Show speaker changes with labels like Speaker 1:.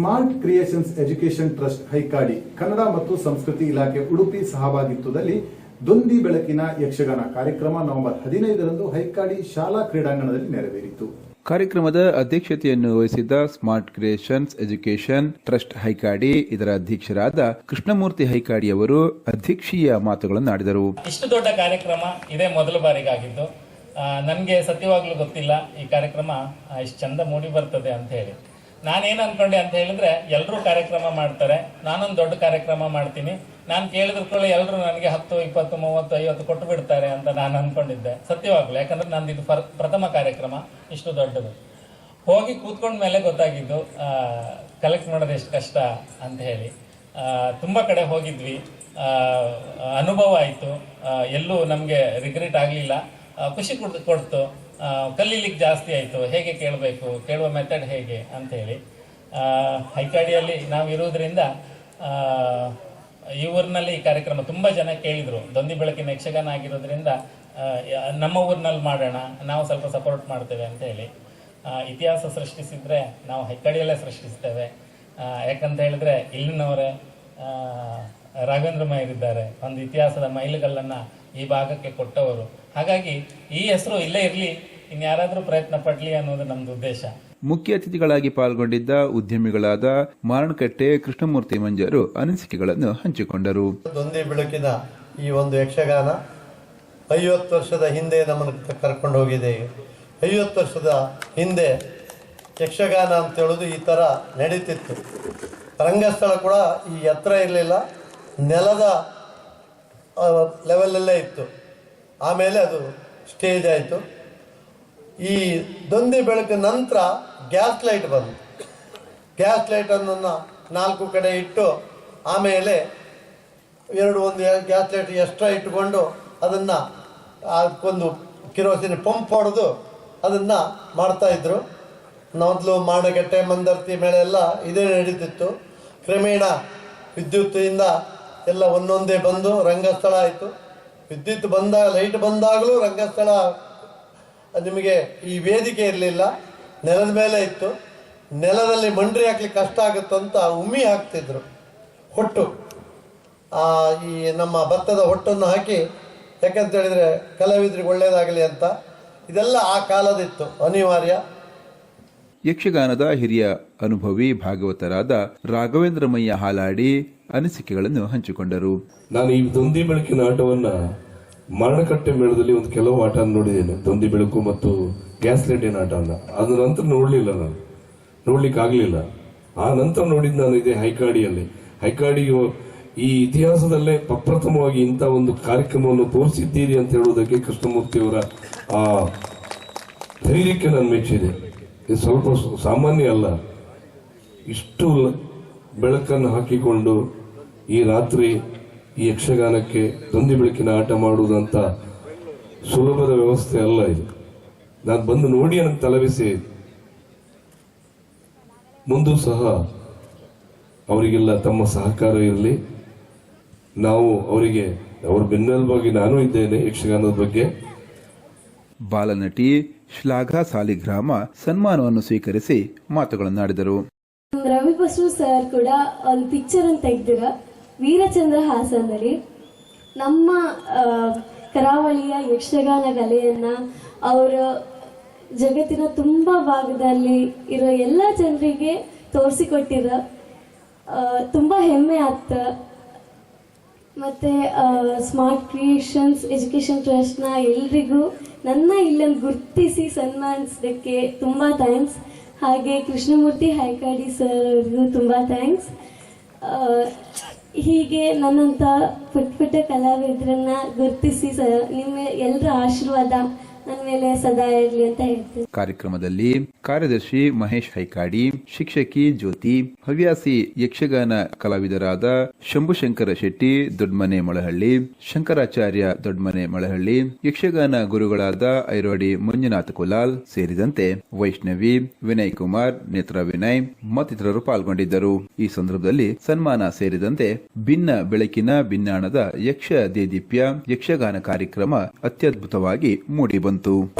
Speaker 1: Smart creations education trust Haikadi Kannada ಮತ್ತು ಸಂಸ್ಕೃತಿ ಇಲಾಖೆ ಉಡುಪಿ ಸಹಭಾಗಿತ್ವದಲ್ಲಿ ದೊಂದಿ ಬೆಳಕಿನ ಯಕ್ಷಗಾನ ಕಾರ್ಯಕ್ರಮ ನವೆಂಬರ್ ಹದಿನೈದರಂದು ಹೈಕಾಡಿ ಶಾಲಾ ಕ್ರೀಡಾಂಗಣದಲ್ಲಿ ನೆರವೇರಿತು.
Speaker 2: ಕಾರ್ಯಕ್ರಮದ ಅಧ್ಯಕ್ಷತೆಯನ್ನು ವಹಿಸಿದ್ದ smart creations education trust Haikadi ಇದರ ಅಧ್ಯಕ್ಷರಾದ ಕೃಷ್ಣಮೂರ್ತಿ ಹೈಕಾಡಿ ಅವರು ಅಧ್ಯಕ್ಷೀಯ ಮಾತುಗಳನ್ನು ಆಡಿದರು.
Speaker 3: ಇಷ್ಟು ದೊಡ್ಡ ಕಾರ್ಯಕ್ರಮ ಇದೇ ಮೊದಲ ಬಾರಿಗಾಗಿದ್ದು ನನಗೆ ಸತ್ಯವಾಗಲೂ ಗೊತ್ತಿಲ್ಲ ಈ ಕಾರ್ಯಕ್ರಮ ಇಷ್ಟು ಚಂದ ಮೂಡಿ ಬರ್ತದೆ ಅಂತ ಹೇಳಿ. ನಾನೇನು ಅನ್ಕೊಂಡೆ ಅಂತ ಹೇಳಿದ್ರೆ ಎಲ್ಲರೂ ಕಾರ್ಯಕ್ರಮ ಮಾಡ್ತಾರೆ, ನಾನೊಂದು ದೊಡ್ಡ ಕಾರ್ಯಕ್ರಮ ಮಾಡ್ತೀನಿ. ನಾನು ಕೇಳಿದ್ರು ಕೂಡ ಎಲ್ಲರೂ ನನಗೆ ಹತ್ತು, ಇಪ್ಪತ್ತು, ಮೂವತ್ತು, ಐವತ್ತು ಕೊಟ್ಟು ಬಿಡ್ತಾರೆ ಅಂತ ನಾನು ಅನ್ಕೊಂಡಿದ್ದೆ. ಸತ್ಯವಾಗ್ಲು, ಯಾಕಂದ್ರೆ ನಂದು ಇದು ಪ್ರಥಮ ಕಾರ್ಯಕ್ರಮ, ಇಷ್ಟು ದೊಡ್ಡದು. ಹೋಗಿ ಕೂತ್ಕೊಂಡ ಮೇಲೆ ಗೊತ್ತಾಗಿದ್ದು ಕಲೆಕ್ಟ್ ಮಾಡೋದು ಎಷ್ಟು ಕಷ್ಟ ಅಂತ ಹೇಳಿ. ತುಂಬ ಕಡೆ ಹೋಗಿದ್ವಿ. ಅನುಭವ ಆಯಿತು. ಎಲ್ಲೂ ನಮಗೆ ರಿಗ್ರೆಟ್ ಆಗಲಿಲ್ಲ. ಖುಷಿ ಕೊಡ್, ಕೊಡ್ತು. ಕಲೀಲಿಕ್ಕೆ ಜಾಸ್ತಿ ಆಯಿತು. ಹೇಗೆ ಕೇಳಬೇಕು? ಕೇಳುವ ಮೆಥಡ್ ಹೇಗೆ ಅಂಥೇಳಿ ಹೈಕಾಡಿಯಲ್ಲಿ ನಾವು ಇರುವುದರಿಂದ ಈ ಊರಿನಲ್ಲಿ ಈ ಕಾರ್ಯಕ್ರಮ ತುಂಬ ಜನ ಕೇಳಿದರು. ದೊಂದಿ ಬೆಳಕಿನ ಯಕ್ಷಗಾನ ಆಗಿರೋದ್ರಿಂದ ನಮ್ಮ ಊರಿನಲ್ಲಿ ಮಾಡೋಣ, ನಾವು ಸ್ವಲ್ಪ ಸಪೋರ್ಟ್ ಮಾಡ್ತೇವೆ ಅಂತ ಹೇಳಿ. ಇತಿಹಾಸ ಸೃಷ್ಟಿಸಿದರೆ ನಾವು ಹೈಕಡಿಯಲ್ಲೇ ಸೃಷ್ಟಿಸ್ತೇವೆ. ಯಾಕಂತ ಹೇಳಿದ್ರೆ ಇಲ್ಲಿನವರೇ ರಾಘವೇಂದ್ರ ಮೈರಿದ್ದಾರೆ ಒಂದು ಇತಿಹಾಸದ ಮೈಲುಗಲ್ಲನ್ನು ಈ ಭಾಗಕ್ಕೆ ಕೊಟ್ಟವರು. ಹಾಗಾಗಿ ಈ ಹೆಸರು ಇಲ್ಲೇ ಇರಲಿ. ಇನ್ಯಾರಾದ್ರೂ ಪ್ರಯತ್ನ ಪಡ್ಲಿ ಅನ್ನೋದು ನಮ್ದು ಉದ್ದೇಶ.
Speaker 2: ಮುಖ್ಯ ಅತಿಥಿಗಳಾಗಿ ಪಾಲ್ಗೊಂಡಿದ್ದ ಉದ್ಯಮಿಗಳಾದ ಮಾರಣಕಟ್ಟೆ ಕೃಷ್ಣಮೂರ್ತಿ ಮಂಜರು ಅನಿಸಿಕೆಗಳನ್ನು ಹಂಚಿಕೊಂಡರು.
Speaker 4: ದೊಂದಿ ಬೆಳಕಿನ ಈ ಒಂದು ಯಕ್ಷಗಾನ ಐವತ್ತು ವರ್ಷದ ಹಿಂದೆ ನಮ್ಮನ್ನು ಕರ್ಕೊಂಡು ಹೋಗಿದೆ. ಐವತ್ತು ವರ್ಷದ ಹಿಂದೆ ಯಕ್ಷಗಾನ ಅಂತ ಹೇಳೋದು ಈ ಥರ ನಡೀತಿತ್ತು. ರಂಗಸ್ಥಳ ಕೂಡ ಈ ಎತ್ತರ ಇರಲಿಲ್ಲ ನೆಲದ ಲೆವೆಲಲ್ಲೇ ಇತ್ತು. ಆಮೇಲೆ ಅದು ಸ್ಟೇಜ್ ಆಯಿತು. ಈ ದೊಂದಿ ಬೆಳಕು ನಂತರ ಗ್ಯಾಸ್ ಲೈಟ್ ಬಂತು. ಗ್ಯಾಸ್ ಲೈಟನ್ನು ನಾಲ್ಕು ಕಡೆ ಇಟ್ಟು ಆಮೇಲೆ ಎರಡು ಒಂದು ಗ್ಯಾಸ್ ಲೈಟ್ ಎಕ್ಸ್ಟ್ರಾ ಇಟ್ಟುಕೊಂಡು ಅದನ್ನು ಅದಕ್ಕೊಂದು ಕಿರೋಸಿನ ಪಂಪ್ ಹೊಡೆದು ಅದನ್ನು ಮಾಡ್ತಾಯಿದ್ರು ಮೊದಲು ಮಾಡಗಟ್ಟೆ ಮಂದರ್ತಿ ಮೇಲೆ ಎಲ್ಲ ಇದೇ ನಡೀತಿತ್ತು. ಕ್ರಮೇಣ ವಿದ್ಯುತ್ತಿಂದ ಎಲ್ಲ ಒಂದೊಂದೇ ಬಂದು ರಂಗಸ್ಥಳ ಆಯಿತು. ವಿದ್ಯುತ್ ಬಂದಾಗ ಲೈಟ್ ಬಂದಾಗಲೂ ರಂಗಸ್ಥಳ ನಿಮಗೆ ಈ ವೇದಿಕೆ ಇರಲಿಲ್ಲ. ನೆಲದ ಮೇಲೆ ಇತ್ತು. ನೆಲದಲ್ಲಿ ಮಂಡ್ರಿ ಹಾಕ್ಲಿಕ್ಕೆ ಕಷ್ಟ ಆಗುತ್ತಂತ ಉಮ್ಮಿ ಹಾಕ್ತಿದ್ರು. ಹೊಟ್ಟು. ಆ, ಈ ನಮ್ಮ ಭತ್ತದ ಹೊಟ್ಟನ್ನು ಹಾಕಿ ಯಾಕಂತ ಹೇಳಿದ್ರೆ ಕಲಾವಿದ್ರಿಗೆ ಒಳ್ಳೇದಾಗಲಿ ಅಂತ. ಇದೆಲ್ಲ ಆ ಕಾಲದಿತ್ತು ಅನಿವಾರ್ಯ.
Speaker 2: ಯಕ್ಷಗಾನದ ಹಿರಿಯ ಅನುಭವಿ ಭಾಗವತರಾದ ರಾಘವೇಂದ್ರಮಯ್ಯ ಹಾಲಾಡಿ ಅನಿಸಿಕೆಗಳನ್ನು ಹಂಚಿಕೊಂಡರು.
Speaker 5: ನಾನು ಈ ದೊಂದಿ ಬೆಳಕಿನ ಆಟವನ್ನ ಮರಣಕಟ್ಟೆ ಮೇಳದಲ್ಲಿ ಒಂದು ಕೆಲವು ಆಟ ನೋಡಿದ್ದೇನೆ. ದೊಂದಿ ಬೆಳಕು ಮತ್ತು ಗ್ಯಾಸ್ ಲೈಟಿನ ಅಂತ. ಅದ ನಂತರ ನೋಡಲಿಲ್ಲ ನಾನು. ನೋಡ್ಲಿಕ್ಕೆ ಆಗಲಿಲ್ಲ ಆ ನಂತರ ನೋಡಿದ್ದು ನಾನು ಇದೆ ಹೈಕಾಡಿಯಲ್ಲಿ. ಹೈಕಾಡಿ ಈ ಇತಿಹಾಸದಲ್ಲೇ ಪ್ರಪ್ರಥಮವಾಗಿ ಇಂಥ ಒಂದು ಕಾರ್ಯಕ್ರಮವನ್ನು ತೋರಿಸಿದ್ದೀರಿ ಅಂತ ಹೇಳುವುದಕ್ಕೆ ಕೃಷ್ಣಮೂರ್ತಿಯವರ ಆ ಧೈರ್ಯಕ್ಕೆ ನಾನು ಮೆಚ್ಚಿದೆ ಇದು ಸ್ವಲ್ಪ ಸಾಮಾನ್ಯ ಅಲ್ಲ. ಇಷ್ಟು ಬೆಳಕನ್ನು ಹಾಕಿಕೊಂಡು ಈ ರಾತ್ರಿ ಈ ಯಕ್ಷಗಾನಕ್ಕೆ ತಂದಿ ಬೆಳಕಿನ ಆಟ ಮಾಡುವುದಂತ ಸುಲಭದ ವ್ಯವಸ್ಥೆ ಅಲ್ಲ ಇದು. ನಾನು ಬಂದು ನೋಡಿ ನನಗೆ ತಲವಿಸಿ ಮುಂದೂ ಸಹ ಅವರಿಗೆಲ್ಲ ತಮ್ಮ ಸಹಕಾರ ಇರಲಿ. ನಾವು ಅವರಿಗೆ ಅವ್ರ ಬೆನ್ನೆಲುಬಾಗಿ ನಾನು ಇದ್ದೇನೆ ಯಕ್ಷಗಾನದ ಬಗ್ಗೆ.
Speaker 2: ಬಾಲನಟಿ ಶ್ಲಾಘಾ ಸಾಲಿಗ್ರಾಮ ಸನ್ಮಾನವನ್ನು ಸ್ವೀಕರಿಸಿ ಮಾತುಗಳನ್ನಾಡಿದರು.
Speaker 6: ರವಿ ಬಸು ಸರ್ ಕೂಡ ಒಂದು ಪಿಕ್ಚರ್ ಅಂತ ತೆಗ್ದಿರ. ವೀರಚಂದ್ರ ಹಾಸನಲ್ಲಿ ನಮ್ಮ ಕರಾವಳಿಯ ಯಕ್ಷಗಾನ ಕಲೆಯನ್ನ ಅವರ ಜಗತ್ತಿನ ತುಂಬ ಭಾಗದಲ್ಲಿ ಇರೋ ಎಲ್ಲ ಜನರಿಗೆ ತೋರಿಸಿಕೊಟ್ಟಿರ ತುಂಬ ಹೆಮ್ಮೆ ಆಗ್ತ. ಮತ್ತೆ ಸ್ಮಾರ್ಟ್ ಕ್ರಿಯೇಷನ್ಸ್ ಎಜುಕೇಶನ್ ಟ್ರಸ್ಟ್ನ ಎಲ್ರಿಗೂ ನನ್ನ ಇಲ್ಲೊಂದು ಗುರುತಿಸಿ ಸನ್ಮಾನಿಸಿದಕ್ಕೆ ತುಂಬ ಥ್ಯಾಂಕ್ಸ್ ಹಾಗೆ ಕೃಷ್ಣಮೂರ್ತಿ ಹೈಕಾಡಿ ಸರ್ ಅವ್ರಿಗೂ ತುಂಬ ಥ್ಯಾಂಕ್ಸ್ ಹೀಗೆ ನನ್ನಂಥ ಪುಟ್ಟ ಪುಟ್ಟ ಕಲಾವಿದರನ್ನ ಗುರುತಿಸಿ ಸ ನಿಮ್ಮ ಎಲ್ಲರ ಆಶೀರ್ವಾದ
Speaker 2: ಕಾರ್ಯಕ್ರಮದಲ್ಲಿ ಕಾರ್ಯದರ್ಶಿ ಮಹೇಶ್ ಹೈಕಾಡಿ, ಶಿಕ್ಷಕಿ ಜ್ಯೋತಿ, ಹವ್ಯಾಸಿ ಯಕ್ಷಗಾನ ಕಲಾವಿದರಾದ ಶಂಭುಶಂಕರ ಶೆಟ್ಟಿ ದೊಡ್ಮನೆ ಮಳಹಳ್ಳಿ, ಶಂಕರಾಚಾರ್ಯ ದೊಡ್ಮನೆ ಮಳಹಳ್ಳಿ, ಯಕ್ಷಗಾನ ಗುರುಗಳಾದ ಐರೋಡಿ ಮಂಜುನಾಥ ಕುಲಾಲ್ ಸೇರಿದಂತೆ ವೈಷ್ಣವಿ, ವಿನಯ್ ಕುಮಾರ್, ನೇತ್ರ ವಿನಯ್ ಮತ್ತಿತರರು ಪಾಲ್ಗೊಂಡಿದ್ದರು. ಈ ಸಂದರ್ಭದಲ್ಲಿ ಸನ್ಮಾನ ಸೇರಿದಂತೆ ಭಿನ್ನ ಬೆಳಕಿನ ಭಿನ್ನಾಣದ ಯಕ್ಷ ದೇದೀಪ್ಯ ಯಕ್ಷಗಾನ ಕಾರ್ಯಕ್ರಮ ಅತ್ಯದ್ಭುತವಾಗಿ ಮೂಡಿಬಂತು juventud.